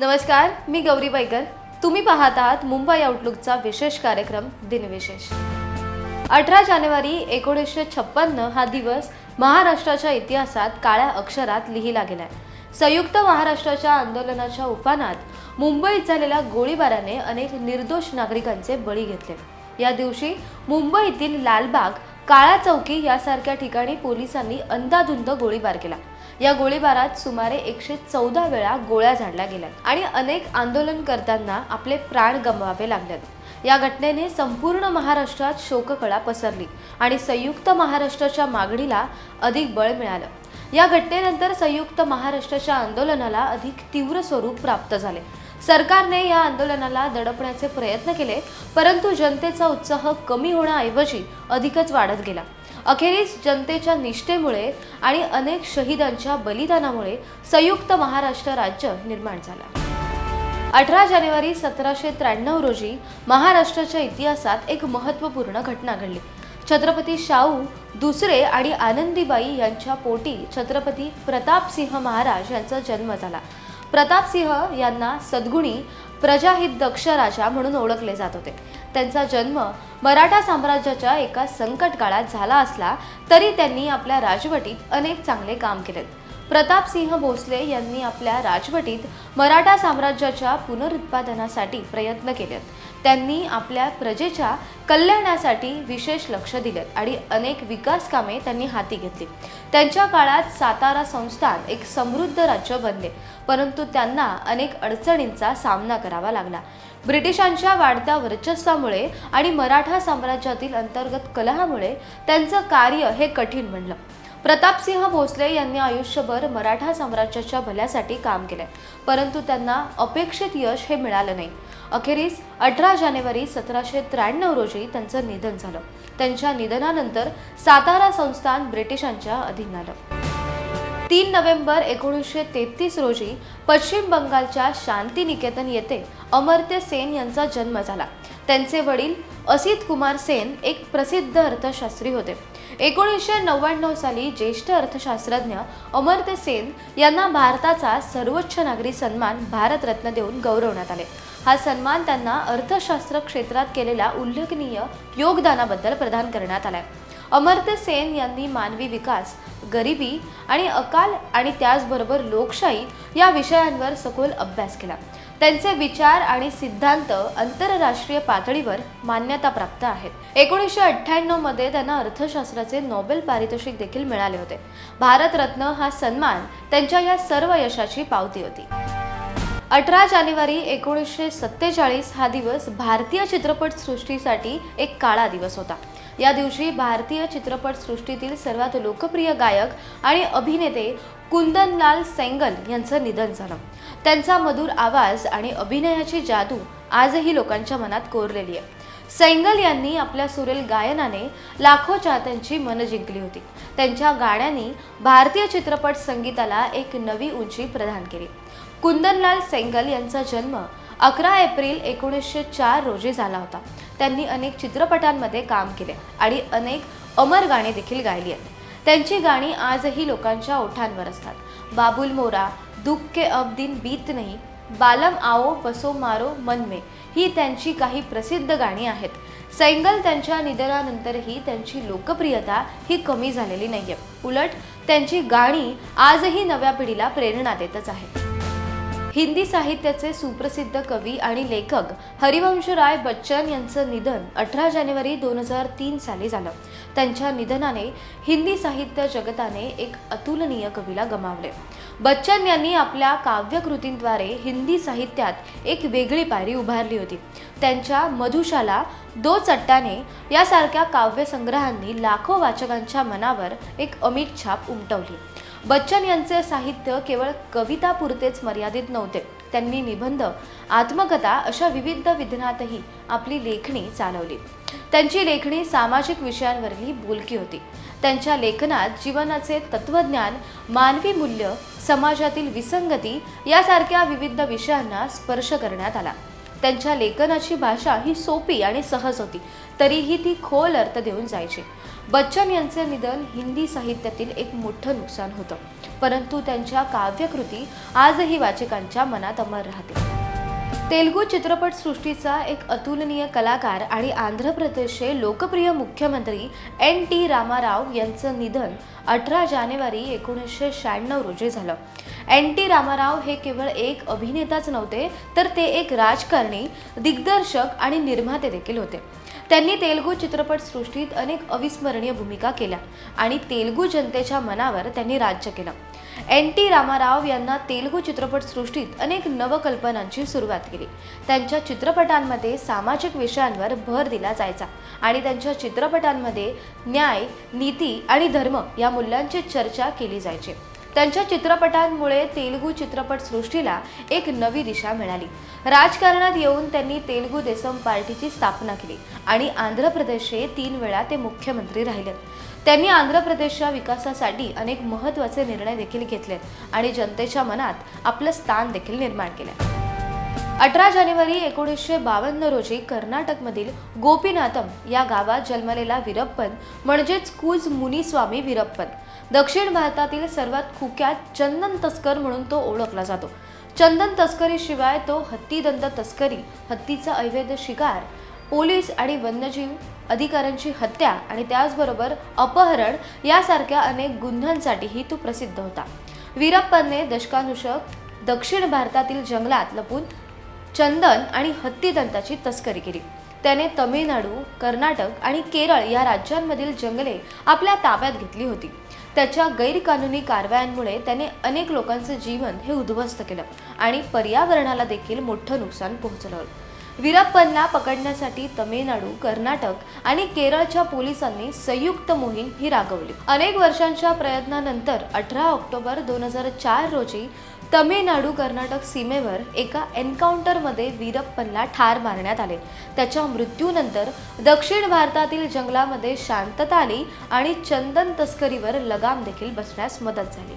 नमस्कार मी गौरी बैगर तुम्ही पाहत आहात मुंबई आउटलुकचा विशेष कार्यक्रम दिनविशेष. अठरा जानेवारी एकोणीसशे छप्पन्न हा दिवस महाराष्ट्राच्या इतिहासात काळ्या अक्षरात लिहिला गेलाय. संयुक्त महाराष्ट्राच्या आंदोलनाच्या उफानात मुंबईत झालेल्या गोळीबाराने अनेक निर्दोष नागरिकांचे बळी घेतले. या दिवशी मुंबईतील लालबाग काळा चौकी यासारख्या ठिकाणी पोलिसांनी अंदाधुंद गोळीबार केला. या गोळीबारात सुमारे एकशे चौदा वेळा गोळ्या झाडल्या गेल्या आणि अनेक आंदोलनकर्त्यांना आपले प्राण गमवावे लागलेत. या घटनेने संपूर्ण महाराष्ट्रात शोककळा पसरली आणि संयुक्त महाराष्ट्राच्या मागणीला अधिक बळ मिळालं. या घटनेनंतर संयुक्त महाराष्ट्राच्या आंदोलनाला अधिक तीव्र स्वरूप प्राप्त झाले. सरकारने या आंदोलनाला दडपण्याचे प्रयत्न केले परंतु जनतेचा उत्साह कमी होण्याऐवजी अधिकच वाढत गेला. अखेरीस जनतेच्या निष्ठेमुळे आणि अनेक शहीदांच्या बलिदानामुळे संयुक्त महाराष्ट्र राज्य निर्माण झालं. अठरा जानेवारी सतराशे त्र्याण्णव रोजी महाराष्ट्राच्या इतिहासात एक महत्त्वपूर्ण घटना घडली. छत्रपती शाहू दुसरे आणि आनंदीबाई यांच्या पोटी छत्रपती प्रतापसिंह महाराज यांचा जन्म झाला. प्रतापसिंह यांना सद्गुणी प्रजाहित दक्ष राजा म्हणून ओळखले जात होते. त्यांचा जन्म मराठा साम्राज्याच्या एका संकट काळात झाला असला तरी त्यांनी आपल्या राजवटीत अनेक चांगले काम केले. प्रतापसिंह भोसले यांनी आपल्या राजवटीत मराठा साम्राज्याच्या पुनरुत्पादनासाठी प्रयत्न केलेत त्यांनी आपल्या प्रजेच्या कल्याणासाठी विशेष लक्ष दिलेत आणि अनेक विकास कामे त्यांनी हाती घेतली. त्यांच्या काळात सातारा संस्थान एक समृद्ध राज्य बनले परंतु त्यांना अनेक अडचणींचा सामना करावा लागला. ब्रिटिशांच्या वाढत्या वर्चस्वामुळे आणि मराठा साम्राज्यातील अंतर्गत कलहामुळे त्यांचं कार्य हे कठीण बनलं. प्रतापसिंह भोसले यांनी आयुष्यभर मराठा साम्राज्याच्या भल्यासाठी काम केले परंतु त्यांना अपेक्षित यश हे मिळालं नाही. अखेरीस अठरा जानेवारी सतराशे त्र्याण्णव रोजी त्यांचं निधन झालं. त्यांच्या निधनानंतर सातारा संस्थान ब्रिटिशांच्या अधीन आलं. तीन नोव्हेंबर एकोणीसशे तेहतीस रोजी पश्चिम बंगालच्या शांतिनिकेतन येथे अमर्त्य सेन यांचा जन्म झाला. त्यांचे वडील असित कुमार सेन एक प्रसिद्ध अर्थशास्त्री होते. एकोणीसशे नव्याण्णव साली ज्येष्ठ अर्थशास्त्रज्ञ अमर्त्य सेन यांना भारताचा सर्वोच्च नागरी सन्मान भारतरत्न देऊन गौरवण्यात आले. हा सन्मान त्यांना अर्थशास्त्र क्षेत्रात केलेल्या उल्लेखनीय योगदानाबद्दल प्रदान करण्यात आला आहे अमर्त्य सेन यांनी मानवी विकास गरिबी आणि अकाल आणि त्याचबरोबर लोकशाही या विषयांवर सखोल अभ्यास केला. त्यांचे विचार आणि सिद्धांत आंतरराष्ट्रीय पातळीवर मान्यता प्राप्त आहेत. एकोणीसशे अठ्ठ्याण्णवमध्ये त्यांना अर्थशास्त्राचे नोबेल पारितोषिक देखील मिळाले होते. भारतरत्न हा सन्मान त्यांच्या या सर्व यशाची पावती होती. अठरा जानेवारी एकोणीसशे सत्तेचाळीस हा दिवस भारतीय चित्रपट सृष्टीसाठी एक काळा दिवस होता. या दिवशी भारतीय चित्रपटसृष्टीतील सर्वात लोकप्रिय गायक आणि अभिनेते कुंदनलाल सेंगल यांचं निधन झालं. त्यांचा मधुर आवाज आणि अभिनयाची जादू आजही लोकांच्या मनात कोरलेली आहे. सेंगल यांनी आपल्या सुरेल गायनाने लाखो चाहत्यांची मनं जिंकली होती. त्यांच्या गाण्यांनी भारतीय चित्रपट संगीताला एक नवी उंची प्रदान केली. कुंदनलाल सेंगल यांचा जन्म अकरा एप्रिल एकोणीसशे चार रोजी झाला होता. त्यांनी अनेक चित्रपटांमध्ये काम केले आणि अनेक अमर गाणी देखील गायली आहेत. त्यांची गाणी आजही लोकांच्या ओठांवर असतात. बाबुल मोरा दुःख के अब दिन बीत नाही बालम आओ बसो मारो मन में ही त्यांची काही प्रसिद्ध गाणी आहेत. सैंगल त्यांच्या निधनानंतरही त्यांची लोकप्रियता ही कमी झालेली नाही आहे उलट त्यांची गाणी आजही नव्या पिढीला प्रेरणा देतच आहेत. हिंदी साहित्याचे सुप्रसिद्ध कवी आणि लेखक हरिवंशराय बच्चन यांचं निधन अठरा जानेवारी दोन हजार तीन साली झालं. त्यांच्या निधनाने हिंदी साहित्य जगताने एक अतुलनीय कवीला गमावले. बच्चन यांनी आपल्या काव्यकृतींद्वारे हिंदी साहित्यात एक वेगळी पायरी उभारली होती. त्यांच्या मधुशाला दो चट्टाने यासारख्या काव्यसंग्रहांनी लाखो वाचकांच्या मनावर एक अमिट छाप उमटवली. बच्चन यांचे साहित्य केवळ कवितापुरतेच मर्यादित नव्हते. त्यांनी निबंध आत्मकथा अशा विविध विधानातही आपली लेखणी चालवली. त्यांची लेखणी सामाजिक विषयांवरही बोलकी होती. त्यांच्या लेखनात जीवनाचे तत्वज्ञान मानवी मूल्य समाजातील विसंगती यासारख्या विविध विषयांना स्पर्श करण्यात आला. त्यांच्या लेखनाची भाषा ही सोपी आणि सहज होती. तरीही ती खोल अर्थ देऊन जायची. बच्चन यांचे निधन हिंदी साहित्यातील एक मोठं नुकसान होतं. परंतु त्यांच्या काव्यकृती आजही वाचकांच्या मनात अमर राहते. तेलुगू चित्रपटसृष्टीचा एक अतुलनीय कलाकार आणि आंध्र प्रदेशचे लोकप्रिय मुख्यमंत्री एन टी रामाराव यांचं निधन अठरा जानेवारी एकोणीसशे शहाण्णव रोजी झालं. एन टी रामाराव हे केवळ एक अभिनेताच नव्हते तर ते एक राजकारणी दिग्दर्शक आणि निर्माते देखील होते. त्यांनी तेलुगू चित्रपटसृष्टीत अनेक अविस्मरणीय भूमिका केल्या आणि तेलुगू जनतेच्या मनावर त्यांनी राज्य केलं. एन टी रामाराव यांना तेलुगू चित्रपटसृष्टीत अनेक नवकल्पनांची सुरुवात केली. त्यांच्या चित्रपटांमध्ये सामाजिक विषयांवर भर दिला जायचा आणि त्यांच्या चित्रपटांमध्ये न्याय नीती आणि धर्म या मूल्यांची चर्चा केली जायची. त्यांच्या चित्रपटांमुळे तेलुगू चित्रपटसृष्टीला एक नवी दिशा मिळाली. राजकारणात येऊन त्यांनी तेलुगू देसम पार्टीची स्थापना केली आणि आंध्र प्रदेशचे तीन वेळा ते मुख्यमंत्री राहिले. त्यांनी आंध्र प्रदेशच्या विकासासाठी अनेक महत्त्वाचे निर्णय देखील घेतले आणि जनतेच्या मनात आपलं स्थान देखील निर्माण केलं. अठरा जानेवारी एकोणीसशे बावन्न रोजी कर्नाटकमधील गोपीनाथम या गावात जन्मलेला वीरप्पन म्हणजेच कुज मुनीस्वामी वीरप्पन. दक्षिण भारतातील सर्वात कुख्यात चंदन तस्कर म्हणून तो ओळखला जातो. चंदन तस्करीशिवाय तो हत्तीदंत तस्करी हत्तीचा अवैध शिकार पोलीस आणि वन्यजीव अधिकाऱ्यांची हत्या आणि त्याचबरोबर अपहरण यासारख्या अनेक गुन्ह्यांसाठीही तो प्रसिद्ध होता. वीरप्पनने दशकानुशक दक्षिण भारतातील जंगलात लपून चंदन आणि हत्तीदंताची तस्करी केली. त्याने तमिळनाडू कर्नाटक आणि केरळ या राज्यांमधील जंगले आपल्या ताब्यात घेतली होती. त्याच्या गैरकानूनी कारवायांमुळे त्याने अनेक लोकांचं जीवन हे उद्ध्वस्त केलं आणि पर्यावरणाला देखील मोठं नुकसान पोहोचलं. वीरप्पनला पकडण्यासाठी तमिळनाडू कर्नाटक आणि केरळच्या पोलिसांनी संयुक्त मोहीम ही राबवली. अनेक वर्षांच्या प्रयत्नानंतर अठरा ऑक्टोबर दोन हजार चार रोजी तमिळनाडू कर्नाटक सीमेवर एका एन्काउंटरमध्ये वीरप्पनला ठार मारण्यात आले. त्याच्या मृत्यूनंतर दक्षिण भारतातील जंगलामध्ये शांतता आली आणि चंदन तस्करीवर लगाम देखील बसण्यास मदत झाली.